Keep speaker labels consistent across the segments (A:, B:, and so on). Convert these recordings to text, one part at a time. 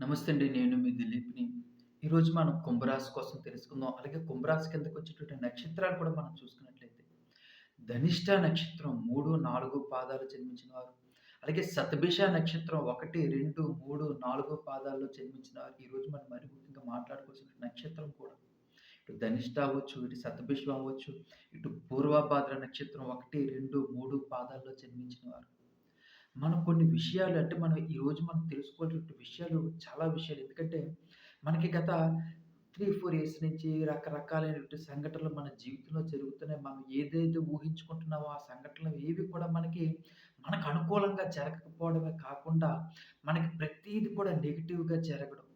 A: నమస్తే అండి. నేను మీ దిలీప్‌ని. ఈరోజు మనం కుంభరాశి కోసం తెలుసుకుందాం. అలాగే కుంభరాశి కిందకి వచ్చేటువంటి నక్షత్రాలు కూడా మనం చూసుకున్నట్లయితే, ధనిష్ట నక్షత్రం 3, 4 పాదాలు జన్మించిన వారు. అలాగే సతభిష నక్షత్రం 1, 2, 3, 4 పాదాల్లో జన్మించిన వారు. ఈరోజు మనం మరి ముఖ్యంగా మాట్లాడుకోవాల్సిన నక్షత్రం కూడా. ఇటు ధనిష్ట అవ్వచ్చు, ఇటు సతభిషం అవ్వచ్చు, ఇటు పూర్వభాద్ర నక్షత్రం 1, 2, 3 పాదాల్లో జన్మించిన వారు. మనం కొన్ని విషయాలు అంటే మనం ఈరోజు మనం తెలుసుకోవాల్సిన విషయాలు చాలా విషయాలు. ఎందుకంటే మనకి గత 3, 4 ఇయర్స్ నుంచి రకరకాలైనటువంటి సంఘటనలు మన జీవితంలో జరుగుతున్నాయి. మనం ఏదైతే ఊహించుకుంటున్నామో ఆ సంఘటనలు ఏవి కూడా మనకి మనకు అనుకూలంగా జరగకపోవడమే కాకుండా మనకి ప్రతీది కూడా నెగిటివ్గా జరగడం.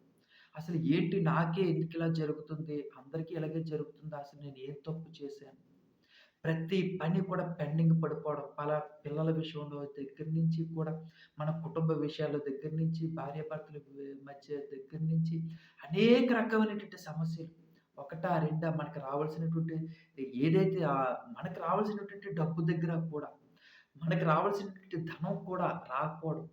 A: అసలు ఏంటి నాకే ఎందుకిలా జరుగుతుంది? అందరికీ ఇలాగే జరుగుతుందా? అసలు నేను ఏం తప్పు చేశాను? ప్రతి పని కూడా పెండింగ్ పడిపోవడం. పలా పిల్లల విషయంలో దగ్గర నుంచి కూడా, మన కుటుంబ విషయాల దగ్గర నుంచి, భార్యాభర్తల మధ్య దగ్గర నుంచి అనేక రకమైనటువంటి సమస్యలు. ఒకటా, రెండా మనకు రావాల్సినటువంటి ఏదైతే మనకు రావాల్సినటువంటి డబ్బు దగ్గర కూడా, మనకు రావాల్సినటువంటి ధనం కూడా రాకపోవడం.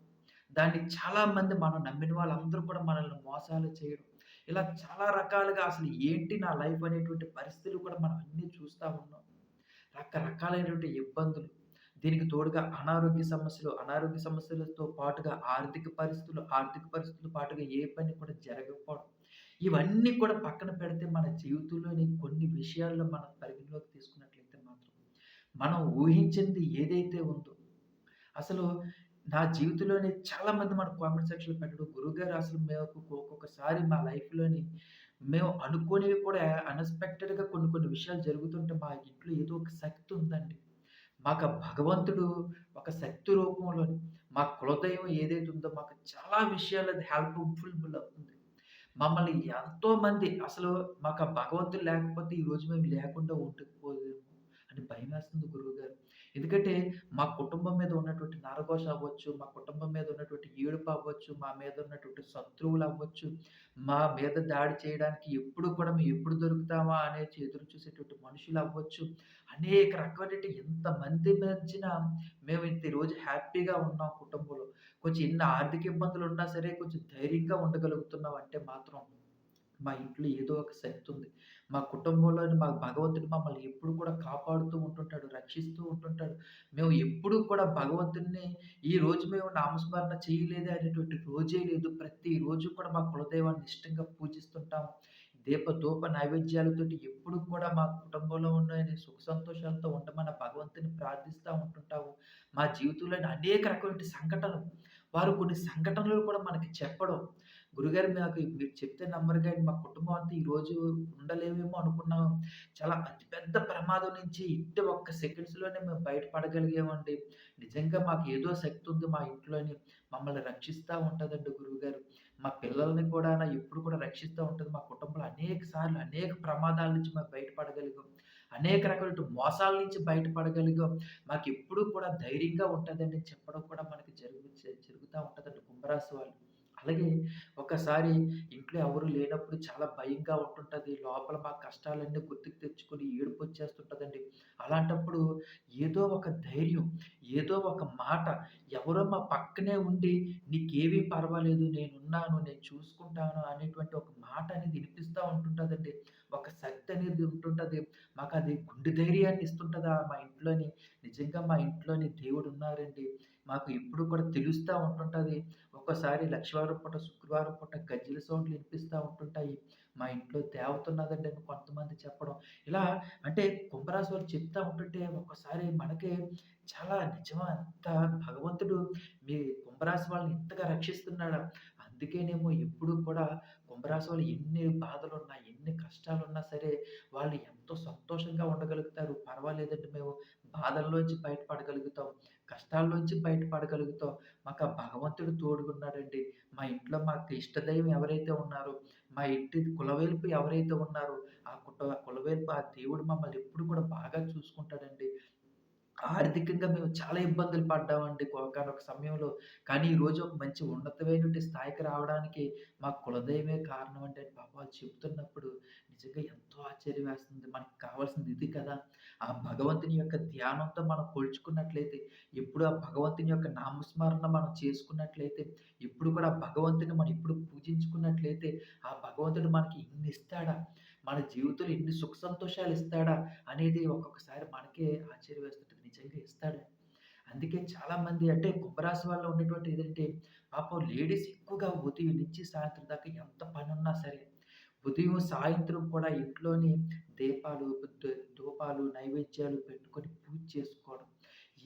A: దాన్ని చాలామంది మనం నమ్మిన వాళ్ళందరూ కూడా మనల్ని మోసాలు చేయడం. ఇలా చాలా రకాలుగా అసలు ఏంటి నా లైఫ్ అనేటువంటి పరిస్థితులు కూడా మనం అన్నీ చూస్తా ఉన్నాం. రకరకాలైనటువంటి ఇబ్బందులు. దీనికి తోడుగా అనారోగ్య సమస్యలు, అనారోగ్య సమస్యలతో పాటుగా ఆర్థిక పరిస్థితులు, ఆర్థిక పరిస్థితులతో పాటుగా ఏ పని కూడా జరగకపోవడం. ఇవన్నీ కూడా పక్కన పెడితే మన జీవితంలోని కొన్ని విషయాల్లో మనం పరిగణలోకి తీసుకున్నట్లయితే మాత్రం, మనం ఊహించింది ఏదైతే ఉందో, అసలు నా జీవితంలోనే చాలామంది మన కామెంట్ సెక్షన్‌లో పెట్టడం, గురువుగారు అసలు మేము ఒక్కొక్కసారి మా లైఫ్‌లోని మేము అనుకోనివి కూడా అన్‌ఎక్స్‌పెక్టెడ్‌గా కొన్ని కొన్ని విషయాలు జరుగుతుంటే మా ఇంట్లో ఏదో ఒక శక్తి ఉందండి. మాకు ఆ భగవంతుడు ఒక శక్తి రూపంలోని మా కులదైవం ఏదైతే ఉందో మాకు చాలా విషయాలు అది హెల్ప్‌ఫుల్ అవుతుంది. మమ్మల్ని ఎంతోమంది అసలు మాకు ఆ భగవంతుడు లేకపోతే ఈరోజు మేము లేకుండా ఉండకపోదుము అని భయమేస్తుంది గురువుగారు. ఎందుకంటే మా కుటుంబం మీద ఉన్నటువంటి నరఘోష అవ్వచ్చు, మా కుటుంబం మీద ఉన్నటువంటి ఏడుపు అవ్వచ్చు, మా మీద ఉన్నటువంటి శత్రువులు అవ్వచ్చు, మా మీద దాడి చేయడానికి ఎప్పుడు కూడా మేము ఎప్పుడు దొరుకుతామా అనేది ఎదురు చూసేటువంటి మనుషులు అవ్వచ్చు. అనేక రకమైనటువంటి ఎంతమంది మధ్యన మేము ఇంత రోజు హ్యాపీగా ఉన్నాం కుటుంబంలో. కొంచెం ఎన్ని ఆర్థిక ఇబ్బందులు ఉన్నా సరే కొంచెం ధైర్యంగా ఉండగలుగుతున్నాం అంటే మాత్రం మా ఇంట్లో ఏదో ఒక శక్తి ఉంది. మా కుటుంబంలోని మా భగవంతుడు మమ్మల్ని ఎప్పుడు కూడా కాపాడుతూ ఉంటుంటాడు, రక్షిస్తూ ఉంటుంటాడు. మేము ఎప్పుడూ కూడా భగవంతుడిని ఈ రోజు మేము నామస్మరణ చేయలేదే అనేటువంటి రోజే లేదు. ప్రతిరోజు కూడా మా కులదైవాన్ని ఇష్టంగా పూజిస్తుంటాము. దీప ధూప నైవేద్యాలతోటి ఎప్పుడు కూడా మా కుటుంబంలో ఉన్న సుఖ సంతోషాలతో ఉండమని భగవంతుని ప్రార్థిస్తూ ఉంటుంటాము. మా జీవితంలోని అనేక రకమైన సంఘటనలు, వారు కొన్ని సంఘటనలు కూడా మనకి చెప్పడం, గురుగారు నాకు మీరు చెప్తే నమ్మరు గైడ్ మా కుటుంబం అంతా ఈరోజు ఉండలేమేమో అనుకున్నాం. చాలా అతి పెద్ద ప్రమాదం నుంచి ఇంటి ఒక్క సెకండ్స్‌లోనే మేము బయటపడగలిగామండి నిజంగా మాకు ఏదో శక్తి ఉంది మా ఇంట్లోని మమ్మల్ని రక్షిస్తూ ఉంటుందండి గురువుగారు. మా పిల్లల్ని కూడా ఎప్పుడు కూడా రక్షిస్తూ ఉంటుంది మా కుటుంబంలో అనేక సార్లు అనేక ప్రమాదాల నుంచి మేము బయటపడగలిగాం. అనేక రకాల మోసాల నుంచి బయటపడగలిగాం. మాకెప్పుడూ కూడా ధైర్యంగా ఉంటుందండి చెప్పడం కూడా మనకి జరుగు జరుగుతూ ఉంటుందండి కుంభరాశి వాళ్ళు. అలాగే ఒకసారి ఇంట్లో ఎవరు లేనప్పుడు చాలా భయంగా ఉంటుంటుంది లోపల మా కష్టాలన్నీ గుర్తుకు తెచ్చుకొని ఏడుపు వచ్చేస్తుంటుందండి అలాంటప్పుడు ఏదో ఒక ధైర్యం, ఏదో ఒక మాట ఎవరో మా పక్కనే ఉండి "నీకేమీ పర్వాలేదు. నేనున్నాను. నేను చూసుకుంటాను" అనేటువంటి ఒక మాట అనేది వినిపిస్తూ ఉంటుంటుందండి ఒక శక్తి అనేది ఉంటుంటది. అది గుండె ధైర్యాన్ని ఇస్తుంటుందా మా ఇంట్లోని. నిజంగా మా ఇంట్లోని దేవుడు ఉన్నారండి మాకు ఎప్పుడు కూడా తెలుస్తూ ఉంటుంటుంది ఒక్కోసారి లక్షవారం పూట, శుక్రవారం పూట గజ్జల సౌండ్‌లు వినిపిస్తూ ఉంటుంటాయి. మా ఇంట్లో దేవత ఉన్నదండి అని కొంతమంది చెప్పడం. ఇలా అంటే కుంభరాశి వాళ్ళు చెప్తా ఉంటుంటే ఒక్కోసారి మనకే చాలా నిజమా! అంత భగవంతుడు మీ కుంభరాశి వాళ్ళని ఇంతగా రక్షిస్తున్నాడా? అందుకేనేమో ఎప్పుడు కూడా కుంభరాశి వాళ్ళు ఎన్ని బాధలు ఉన్నాయి ఎన్ని కష్టాలున్నా సరే వాళ్ళు ఎంతో సంతోషంగా ఉండగలుగుతారు. పర్వాలేదండి మేము బాధల్లోంచి బయటపడగలుగుతాం. కష్టాల్లోంచి బయటపడగలుగుతాం. మాకు ఆ భగవంతుడు తోడుగున్నాడండి. మా ఇంట్లో మాకు ఇష్టదైవం ఎవరైతే ఉన్నారో, మా ఇంటి కులవెల్పు ఎవరైతే ఉన్నారో, ఆ కుట కులవెల్పు ఆ దేవుడు మమ్మల్ని ఎప్పుడు కూడా బాగా చూసుకుంటాడండి. ఆర్థికంగా మేము చాలా ఇబ్బందులు పడ్డామండి ఒకనొక సమయంలో. కానీ ఈరోజు ఒక మంచి ఉన్నతమైనటువంటి స్థాయికి రావడానికి మా కులదైవమే కారణం అంటే పాపం చెబుతున్నప్పుడు చెప్తున్నప్పుడు నిజంగా ఎంతో ఆశ్చర్యం వేస్తుంది. మనకు కావాల్సింది ఇది కదా! ఆ భగవంతుని యొక్క ధ్యానంతో మనం కొలుచుకున్నట్లయితే, ఎప్పుడు ఆ భగవంతుని యొక్క నామస్మరణ మనం చేసుకున్నట్లయితే, ఎప్పుడు కూడా ఆ భగవంతుని మనం ఎప్పుడు పూజించుకున్నట్లయితే, ఆ భగవంతుడు మనకి ఇన్ని ఇస్తాడా? మన జీవితంలో ఇన్ని సుఖ సంతోషాలు ఇస్తాడా? అనేది ఒక్కొక్కసారి మనకే ఆశ్చర్యం వేస్తుంటది. నిజంగా ఇస్తాడా? అందుకే చాలామంది అంటే కుంభరాశి వాళ్ళు ఉండేటువంటి ఏదంటే, పాపం లేడీస్ ఎక్కువగా ఉదయం నుంచి సాయంత్రం దాకా ఎంత పనున్నా సరే, ఉదయం, సాయంత్రం కూడా ఇంట్లోని దీపాలు, ధూపాలు, నైవేద్యాలు పెట్టుకొని పూజ చేసుకోవడం.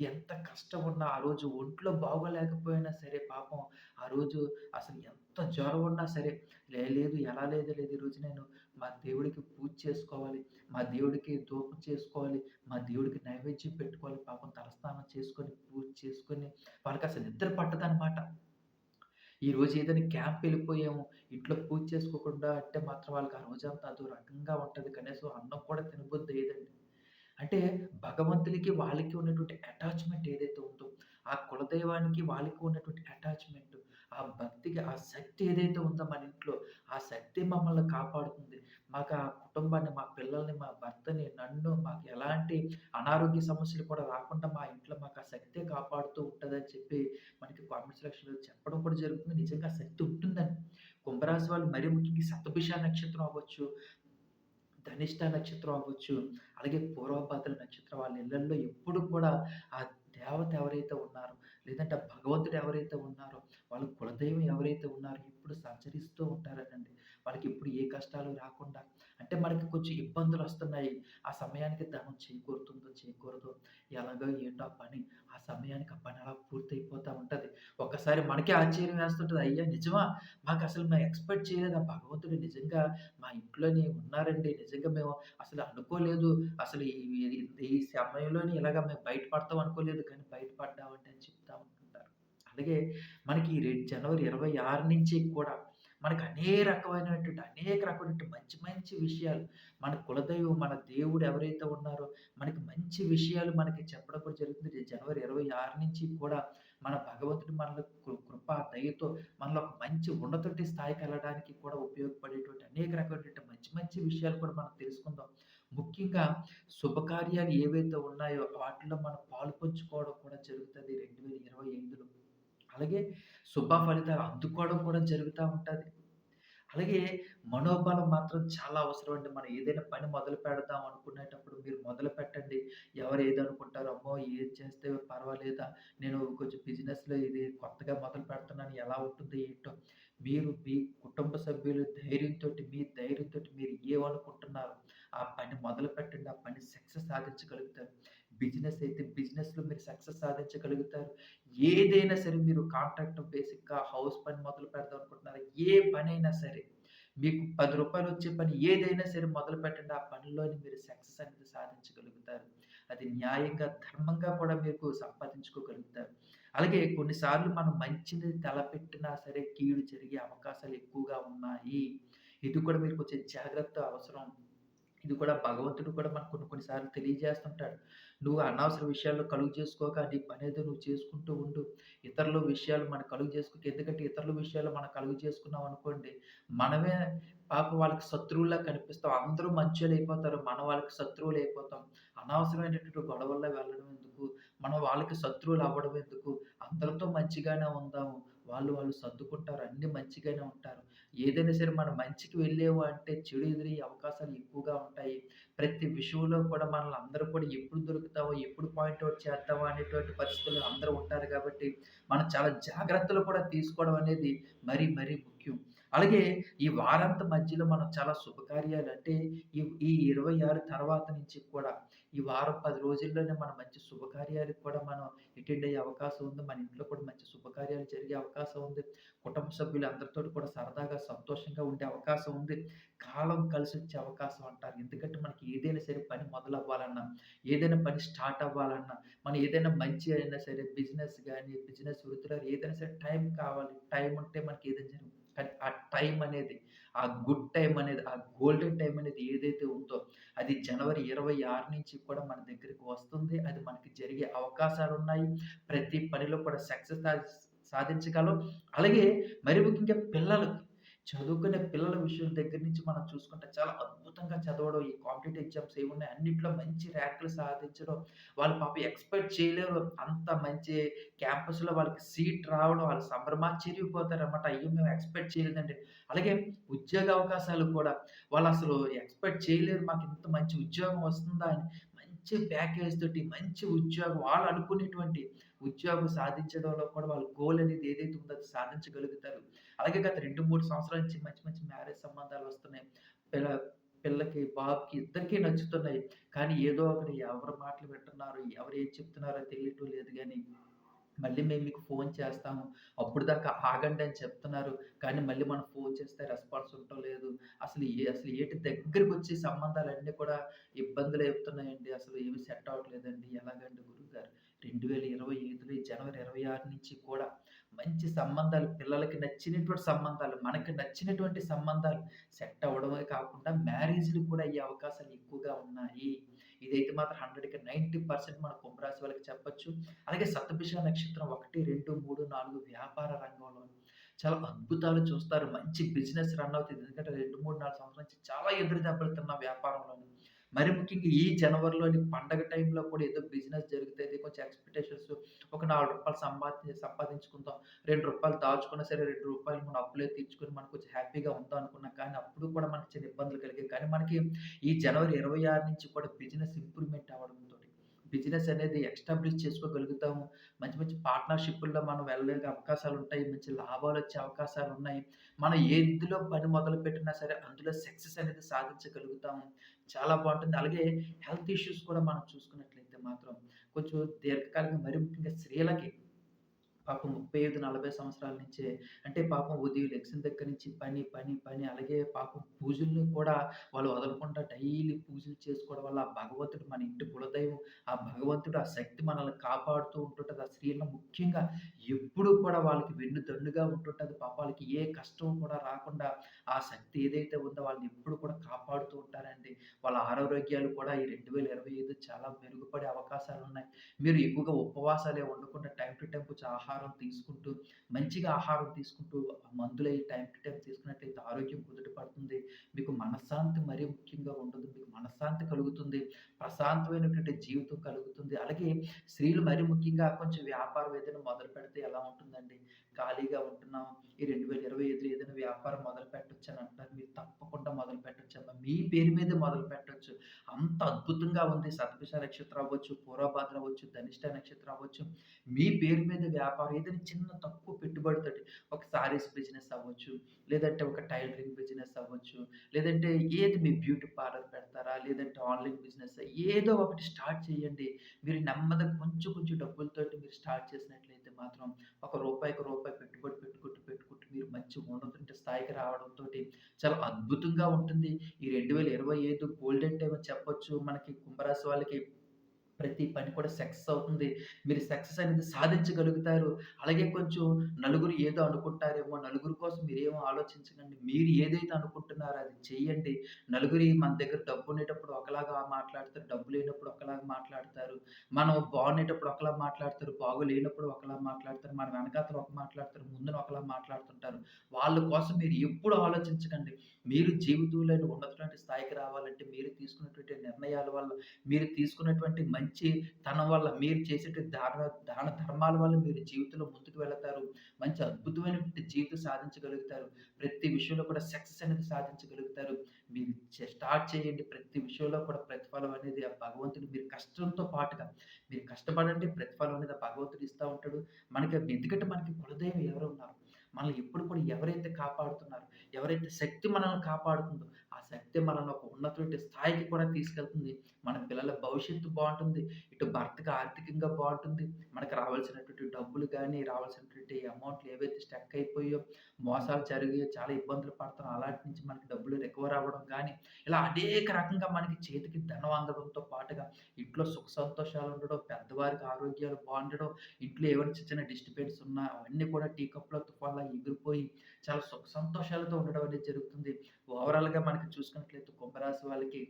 A: ఎంత కష్టం ఉన్నా ఆ రోజు ఒంట్లో బాగోలేకపోయినా సరే పాపం ఆ రోజు అసలు ఎంత జ్వరం ఉన్నా సరే, లే లేదు ఎలా లేదు లేదు ఈరోజు నేను మా దేవుడికి పూజ చేసుకోవాలి. మా దేవుడికి ధూపం చేసుకోవాలి. మా దేవుడికి నైవేద్యం పెట్టుకోవాలి. పాపం తలస్నానం చేసుకొని, పూజ చేసుకొని వాళ్ళకి అసలు నిద్ర పట్టదనమాట. ఈరోజు ఏదైనా క్యాంప్ వెళ్ళిపోయాము ఇంట్లో పూజ చేసుకోకుండా అంటే మాత్రం వాళ్ళకి ఆ రోజంతా అదో రకంగా ఉంటుంది కనీసం అన్నం కూడా తినబుద్దెయదండి. అంటే భగవంతునికి వాళ్ళకి ఉన్నటువంటి అటాచ్‌మెంట్ ఏదైతే ఉందో, ఆ కులదైవానికి వాళ్ళకి ఉన్నటువంటి అటాచ్‌మెంట్, ఆ భక్తికి ఆ శక్తి ఏదైతే ఉందో మన ఇంట్లో, ఆ శక్తి మమ్మల్ని కాపాడుతుంది. మాకు ఆ కుటుంబాన్ని, మా పిల్లల్ని, మా భర్తని, నన్ను మాకు ఎలాంటి అనారోగ్య సమస్యలు కూడా రాకుండా మా ఇంట్లో మాకు ఆ శక్తే కాపాడుతూ ఉంటుందని చెప్పి మనకి కామెంట్ సెక్షన్‌లో చెప్పడం కూడా జరుగుతుంది. నిజంగా శక్తి ఉంటుందని. కుంభరాశి వాళ్ళు మరీ ముఖ్యంగా ఈ శతభిష నక్షత్రం అవ్వచ్చు, ధనిష్ట నక్షత్రం అవ్వచ్చు, అలాగే పూర్వభద్ర నక్షత్రం వాళ్ళ ఇళ్ళల్లో ఎప్పుడు కూడా ఆ దేవత ఎవరైతే ఉన్నారో, లేదంటే భగవంతుడు ఎవరైతే ఉన్నారో, వాళ్ళ కులదైవం ఎవరైతే ఉన్నారో ఎప్పుడు సంచరిస్తూ వాళ్ళకి ఇప్పుడు ఏ కష్టాలు రాకుండా అంటే మనకి కొంచెం ఇబ్బందులు వస్తున్నాయి ఆ సమయానికి ధనం చేకూరుతుందో, చేకూరదో, ఎలాగో ఏంటో ఆ పని. ఆ సమయానికి ఆ పని అలా పూర్తయిపోతూ ఉంటుంది ఒక్కసారి మనకే ఆశ్చర్యం వేస్తుంటుంది అయ్యా! నిజమా? మాకు అసలు మేము ఎక్స్‌పెక్ట్ చేయలేదు. ఆ భగవంతుడు నిజంగా మా ఇంట్లోనే ఉన్నారండి. నిజంగా మేము అసలు అనుకోలేదు. అసలు ఈ సమయంలోనే ఇలాగ మేము బయటపడతాం అనుకోలేదు. కానీ బయటపడ్డామంటే అని చెప్తా ఉంటుంటారు. అలాగే మనకి ఈ రె జనవరి 26 నుంచి కూడా మనకు అనేక రకమైనటువంటి అనేక రకమైనటువంటి మంచి మంచి విషయాలు మన కులదైవం, మన దేవుడు ఎవరైతే ఉన్నారో మనకి మంచి విషయాలు మనకి చెప్పడం కూడా జరుగుతుంది. జనవరి 26 నుంచి కూడా మన భగవంతుడు మనలో కృ కృప, దయతో మనలో ఒక మంచి ఉన్నతటి స్థాయికెళ్ళడానికి కూడా ఉపయోగపడేటువంటి అనేక రకమైనటువంటి మంచి మంచి విషయాలు కూడా మనం తెలుసుకుందాం. ముఖ్యంగా శుభకార్యాలు ఏవైతే ఉన్నాయో వాటిలో మనం పాలు పంచుకోవడం కూడా జరుగుతది 2025లో. అలాగే శుభ ఫలితాలు అందుకోవడం కూడా జరుగుతూ ఉంటుంది అలాగే మనోబలం మాత్రం చాలా అవసరం అండి. మనం ఏదైనా పని మొదలు పెడదాం అనుకునేటప్పుడు మీరు మొదలు పెట్టండి ఎవరు ఏదనుకుంటారో, అమ్మో! ఏది చేస్తే పర్వాలేదా? నేను కొంచెం బిజినెస్‌లో ఇది కొత్తగా మొదలు పెడుతున్నాను. ఎలా ఉంటుందో ఏంటో? మీరు మీ కుటుంబ సభ్యులు ధైర్యంతోటి, మీ ధైర్యంతో మీరు ఏమనుకుంటున్నారో ఆ పని మొదలు పెట్టండి ఆ పని సక్సెస్ సాధించగలుగుతారు. బిజినెస్ అయితే బిజినెస్‌లో మీరు సక్సెస్ సాధించగలుగుతారు. ఏదైనా సరే మీరు కాంట్రాక్ట్ బేసిక్‌గా హౌస్ పని మొదలు పెడదాం అనుకుంటున్నారు ఏ పని అయినా సరే మీకు పది రూపాయలు వచ్చే పని ఏదైనా సరే మొదలు పెట్టండి ఆ పనిలోని మీరు సక్సెస్ అనేది సాధించగలుగుతారు. అది న్యాయంగా, ధర్మంగా కూడా మీకు సంపాదించుకోగలుగుతారు. అలాగే కొన్నిసార్లు మనం మంచిని తలపెట్టినా సరే కీడు జరిగే అవకాశాలు ఎక్కువగా ఉన్నాయి. ఇది కూడా మీరు కొంచెం జాగ్రత్త అవసరం. ఇది కూడా భగవంతుడు కూడా మనకు కొన్ని కొన్ని సార్లు తెలియజేస్తుంటాడు. నువ్వు అనవసర విషయాల్లో కలుగు చేసుకోక నీ పని పనేదో నువ్వు చేసుకుంటూ ఉండు. ఇతరుల విషయాలు మనం కలుగ చేసుకోక ఎందుకంటే ఇతరుల విషయాలు మనం కలుగు చేసుకున్నాం అనుకోండి, మనమే పాప వాళ్ళకి శత్రువులా కనిపిస్తాం. అందరూ మంచోళ్ళయిపోతారు. మన వాళ్ళకి శత్రువులు అయిపోతాం అనవసరమైనటువంటి గొడవల్లో వెళ్ళడం ఎందుకు? మనం వాళ్ళకి శత్రువులు అవ్వడం ఎందుకు? అందరితో మంచిగానే ఉందాము. వాళ్ళు వాళ్ళు సర్దుకుంటారు. అన్నీ మంచిగానే ఉంటారు. ఏదైనా సరే మనం మంచికి వెళ్ళేవా అంటే చెడు ఎదురయ్యే అవకాశాలు ఎక్కువగా ఉంటాయి. ప్రతి విషయంలో కూడా మనల్ని అందరూ కూడా ఎప్పుడు దొరుకుతావో ఎప్పుడు పాయింట్ ఔట్ చేద్దామో అనేటువంటి పరిస్థితుల్లో అందరూ ఉంటారు కాబట్టి, మనం చాలా జాగ్రత్తలు కూడా తీసుకోవడం అనేది మరీ మరీ ముఖ్యం. అలాగే ఈ వారంత మధ్యలో మనం చాలా శుభకార్యాలు అంటే ఈ ఈ 26 తర్వాత నుంచి కూడా ఈ వారం పది రోజుల్లోనే మనం మంచి శుభకార్యాలకు కూడా మనం అటెండ్ అయ్యే అవకాశం ఉంది. మన ఇంట్లో కూడా మంచి శుభకార్యాలు జరిగే అవకాశం ఉంది. కుటుంబ సభ్యులు అందరితో కూడా సరదాగా, సంతోషంగా ఉండే అవకాశం ఉంది. కాలం కలిసి వచ్చే అవకాశం అంటారు. ఎందుకంటే మనకి ఏదైనా సరే పని మొదలవ్వాలన్నా, ఏదైనా పని స్టార్ట్ అవ్వాలన్నా, మనం ఏదైనా మంచి అయినా సరే బిజినెస్ కానీ బిజినెస్ వృత్తిలో ఏదైనా సరే టైం కావాలి. టైం ఉంటే మనకి ఏదైనా కానీ ఆ టైం అనేది, ఆ గుడ్ టైం అనేది, ఆ గోల్డెన్ టైం అనేది ఏదైతే ఉందో, అది జనవరి 26 నుంచి కూడా మన దగ్గరికి వస్తుంది. అది మనకి జరిగే అవకాశాలు ఉన్నాయి ప్రతి పనిలో కూడా సక్సెస్ సాధించగలం. అలాగే మరి ముఖ్యంగా పిల్లలకి చదువుకునే పిల్లల విషయం దగ్గర నుంచి మనం చూసుకుంటే చాలా అద్భుతంగా చదవడం, ఈ కాంపిటేటివ్ ఎగ్జామ్స్ ఏమున్నాయి అన్నింటిలో మంచి ర్యాంకులు సాధించడం, వాళ్ళు పాప ఎక్స్‌పెక్ట్ చేయలేరు. అంత మంచి క్యాంపస్‌లో వాళ్ళకి సీట్ రావడం, వాళ్ళు సంభ్రమాశ్చర్యపోతారనమాట. అయ్యో! మేము ఎక్స్‌పెక్ట్ చేయలేదండి. అలాగే ఉద్యోగ అవకాశాలు కూడా వాళ్ళసలు ఎక్స్‌పెక్ట్ చేయలేరు. మాకింత మంచి ఉద్యోగం వస్తుందా అని. మంచి ప్యాకేజ్ తోటి, మంచి ఉద్యోగం వాళ్ళు అనుకునేటువంటి ఉద్యోగం సాధించడంలో కూడా వాళ్ళ గోల్ అనేది ఏదైతే ఉందో అది సాధించగలుగుతారు. అలాగే గత 2, 3 సంవత్సరాల నుంచి మంచి మంచి మ్యారేజ్ సంబంధాలు వస్తున్నాయి పిల్ల పిల్లకి, బాబుకి ఇద్దరికీ నచ్చుతున్నాయి. కానీ ఏదో ఒకటి ఎవరి మాటలు వింటున్నారు, ఎవరు ఏం చెప్తున్నారో తెలియటం లేదు కానీ మళ్ళీ మేము మీకు ఫోన్ చేస్తాము. అప్పుడు దాకా ఆగండి అని చెప్తున్నారు. కానీ మళ్ళీ మనం ఫోన్ చేస్తే రెస్పాన్స్ ఉండటం లేదు. అసలు ఏ అసలు ఏటి సంబంధాలు సంబంధాలన్నీ కూడా ఇబ్బందులు ఇబ్బందులవుతున్నాయండి. అసలు ఏమి సెట్ అవ్వట్లేదండి. ఎలాగండి గురువుగారు? 2025లో ఈ జనవరి 26 నుంచి కూడా మంచి సంబంధాలు పిల్లలకి నచ్చినటువంటి సంబంధాలు, మనకి నచ్చినటువంటి సంబంధాలు సెట్ అవ్వడమే కాకుండా మ్యారేజ్‌లు కూడా అయ్యే అవకాశాలు ఎక్కువగా ఉన్నాయి. ఇదైతే మాత్రం 100కి 90% మన కుంభరాశి వాళ్ళకి చెప్పొచ్చు. అలాగే శతభిష నక్షత్రం 1, 2, 3, 4 వ్యాపార రంగంలో చాలా అద్భుతాలు చూస్తారు. మంచి బిజినెస్ రన్ అవుతుంది ఎందుకంటే 2, 3, 4 సంవత్సరాల నుంచి చాలా ఎదురు దెబ్బలు తిన్న వ్యాపారంలోని. మరి ముఖ్యంగా ఈ జనవరిలోని పండగ టైంలో కూడా ఏదో బిజినెస్ జరుగుతుంది కొంచెం ఎక్స్‌పెక్టేషన్స్ ఒక నాలుగు రూపాయలు సంపాది సంపాదించుకుందాం. రెండు రూపాయలు దాచుకున్నా సరే రెండు రూపాయలు మన అప్పులే తీర్చుకొని మనం కొంచెం హ్యాపీగా ఉందాం అనుకున్నాం. కానీ అప్పుడు కూడా మనకి చిన్న ఇబ్బందులు కలిగాయి. కానీ మనకి ఈ జనవరి 26 నుంచి కూడా బిజినెస్ ఇంప్రూవ్‌మెంట్ అవ్వడంతో బిజినెస్ అనేది ఎస్టాబ్లిష్ చేసుకోగలుగుతాము. మంచి మంచి పార్ట్నర్షిప్ల్లో మనం వెళ్ళలే అవకాశాలు ఉంటాయి మంచి లాభాలు వచ్చే అవకాశాలు ఉన్నాయి మనం ఏదిలో పని మొదలుపెట్టినా సరే అందులో సక్సెస్ అనేది సాధించగలుగుతాము. చాలా బాగుంటుంది. అలాగే హెల్త్ ఇష్యూస్ కూడా మనం చూసుకున్నట్లయితే మాత్రం కొంచెం దీర్ఘకాలికంగా మరి ముఖ్యంగా స్త్రీలకి పాపం 35, 40 సంవత్సరాల నుంచే అంటే పాపం ఉదయం లెగిసిన దగ్గర నుంచి పని, పని, పని అలాగే పాపం పూజల్ని కూడా వాళ్ళు వదలకుండా డైలీ పూజలు చేసుకోవడం వల్ల ఆ భగవంతుడు మన ఇంటి కులదైవం, ఆ భగవంతుడు ఆ శక్తి మనల్ని కాపాడుతూ ఉంటుంటుంది. ఆ స్త్రీలను ముఖ్యంగా ఎప్పుడూ కూడా వాళ్ళకి వెన్ను దన్నుగా ఉంటుంటుంది. పాపాలకి ఏ కష్టం కూడా రాకుండా ఆ శక్తి ఏదైతే ఉందో వాళ్ళని ఎప్పుడు కూడా కాపాడుతూ ఉంటారండి. వాళ్ళ ఆరోగ్యాలు కూడా ఈ 2025 చాలా మెరుగుపడే అవకాశాలు ఉన్నాయి. మీరు ఎక్కువగా ఉపవాసాలే ఉండకుండా టైం టు టైం కొంచెం ఆహారం ఆహారం తీసుకుంటూ, మంచిగా ఆహారం తీసుకుంటూ, మందులు టైం టు టైం తీసుకున్నట్లయితే ఆరోగ్యం కుదుట పడుతుంది. మీకు మనశ్శాంతి మరీ ముఖ్యంగా ఉండదు. మీకు మనశ్శాంతి కలుగుతుంది. ప్రశాంతమైనటువంటి జీవితం కలుగుతుంది. అలాగే స్త్రీలు మరీ ముఖ్యంగా కొంచెం వ్యాపారం ఏదైనా మొదలుపెడితే ఎలా ఉంటుందండి? ఖాళీగా ఉంటున్నాం. ఈ 2025లో ఏదైనా వ్యాపారం మొదలు పెట్టొచ్చు అని అంటారు మీరు తప్పకుండా మొదలుపెట్టొచ్చమ్మా. మీ పేరు మీదే మొదలుపెట్టొచ్చు. అంత అద్భుతంగా ఉంది. శతభిష నక్షత్రం అవ్వచ్చు, పూర్వభాద్ర అవ్వచ్చు, ధనిష్ట నక్షత్రం అవ్వచ్చు. మీ పేరు మీద వ్యాపారం ఏదైనా చిన్న తక్కువ పెట్టుబడితోటి ఒక సారీస్ బిజినెస్ అవ్వచ్చు, లేదంటే ఒక టైలరింగ్ బిజినెస్ అవ్వచ్చు, లేదంటే ఏది మీ బ్యూటీ పార్లర్ పెడతారా? లేదంటే ఆన్‌లైన్ బిజినెస్ ఏదో ఒకటి స్టార్ట్ చేయండి. మీరు నెమ్మదిగా కొంచెం కొంచెం డబ్బులతోటి మీరు స్టార్ట్ చేసినట్లయితే మాత్రం ఒక రూపాయికి రూపాయి పెట్టుబడి పెట్టుకుంటూ, పెట్టుకుంటూ మీరు మంచి ఉన్నత స్థాయికి రావడంతో చాలా అద్భుతంగా ఉంటుంది. ఈ 2025 గోల్డెన్ టైమ్ చెప్పొచ్చు. మనకి కుంభరాశి వాళ్ళకి ప్రతి పని కూడా సక్సెస్ అవుతుంది. మీరు సక్సెస్ అనేది సాధించగలుగుతారు. అలాగే కొంచెం నలుగురు ఏదో అనుకుంటారేమో, నలుగురు కోసం మీరేమో ఆలోచించకండి. మీరు ఏదైతే అనుకుంటున్నారో అది చేయండి నలుగురి మన దగ్గర డబ్బు ఉండేటప్పుడు ఒకలాగా మాట్లాడతారు. డబ్బు లేనప్పుడు ఒకలాగా మాట్లాడతారు. మనం బాగుండేటప్పుడు ఒకలా మాట్లాడతారు. బాగులేనప్పుడు ఒకలా మాట్లాడతారు. మన వెనకాతలు ఒక మాట్లాడతారు. ముందున ఒకలా మాట్లాడుతుంటారు. వాళ్ళ కోసం మీరు ఎప్పుడు ఆలోచించకండి. మీరు జీవితంలో ఉన్నటువంటి స్థాయికి రావాలంటే మీరు తీసుకున్నటువంటి నిర్ణయాల వల్ల, మీరు తీసుకున్నటువంటి మంచి మంచి తనం వల్ల, మీరు చేసేట దాన దాన ధర్మాల వల్ల మీరు జీవితంలో ముందుకు వెళతారు. మంచి అద్భుతమైన జీవితం సాధించగలుగుతారు. ప్రతి విషయంలో కూడా సక్సెస్ అనేది సాధించగలుగుతారు. మీరు స్టార్ట్ చేయండి. ప్రతి విషయంలో కూడా ప్రతిఫలం అనేది ఆ భగవంతుడు మీరు కష్టంతో పాటుగా మీరు కష్టపడండి. ప్రతిఫలం అనేది ఆ భగవంతుడు ఇస్తూ ఉంటాడు. మనకి ఎందుకంటే మనకి కులదైవం ఎవరున్నారు? మనల్ని ఎప్పుడు కూడా ఎవరైతే కాపాడుతున్నారు ఎవరైతే శక్తి మనల్ని కాపాడుతుందో, ఆ శక్తి మనల్ని ఒక ఉన్నతమైన స్థాయికి కూడా తీసుకెళ్తుంది. మన పిల్లల భవిష్యత్తు బాగుంటుంది ఇటు భర్తకి ఆర్థికంగా బాగుంటుంది మనకు రావాల్సినటువంటి డబ్బులు కానీ రావాల్సినటువంటి అమౌంట్‌లు ఏవైతే స్టక్ అయిపోయాయో, మోసాలు జరిగి చాలా ఇబ్బందులు పడతాం అలాంటి నుంచి మనకి డబ్బులు రికవర్ అవ్వడం కానీ ఇలా అనేక రకంగా మనకి చేతికి ధనం అందడంతో పాటుగా ఇంట్లో సుఖ సంతోషాలు ఉండడం, పెద్దవారికి ఆరోగ్యాలు బాగుండడం ఇంట్లో ఏమైనా చిన్న చిన్న డిస్టర్బెన్స్ ఉన్నా అవన్నీ కూడా టీ కప్‌లో తుఫాన్‌లాగా ఎగిరిపోయి చాలా సుఖ సంతోషాలతో ఉండడం అనేది జరుగుతుంది. ఓవరాల్‌గా మనకి చూసుకున్నట్లయితే కుంభరాశి వాళ్ళకి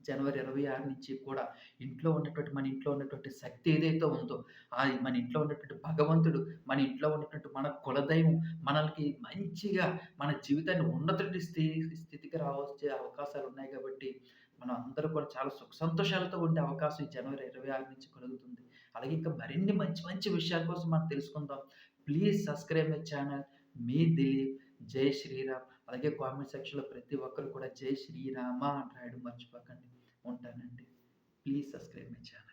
A: జనవరి 26 నుంచి కూడా ఇంట్లో ఉన్నటువంటి మన ఇంట్లో ఉన్నటువంటి శక్తి ఏదైతే ఉందో, ఆ మన ఇంట్లో ఉన్నటువంటి భగవంతుడు, మన ఇంట్లో ఉన్నటువంటి మన కులదైవం మనల్కి మంచిగా మన జీవితాన్ని ఉన్నతటి స్థితి స్థితికి రావచ్చే అవకాశాలున్నాయి కాబట్టి, మనం అందరూ కూడా చాలా సుఖ సంతోషాలతో ఉండే అవకాశం ఈ జనవరి 26 నుంచి కలుగుతుంది. అలాగే ఇంకా మరిన్ని మంచి మంచి విషయాల కోసం మనం తెలుసుకుందాం. Please subscribe my channel. మీ దిలీప్. జై శ్రీరామ్. అలాగే కామెంట్ సెక్షన్‌లో ప్రతి ఒక్కరు కూడా జై శ్రీరామ అని రాయడం మర్చిపోకండి. ఉంటానండి. Please subscribe my channel.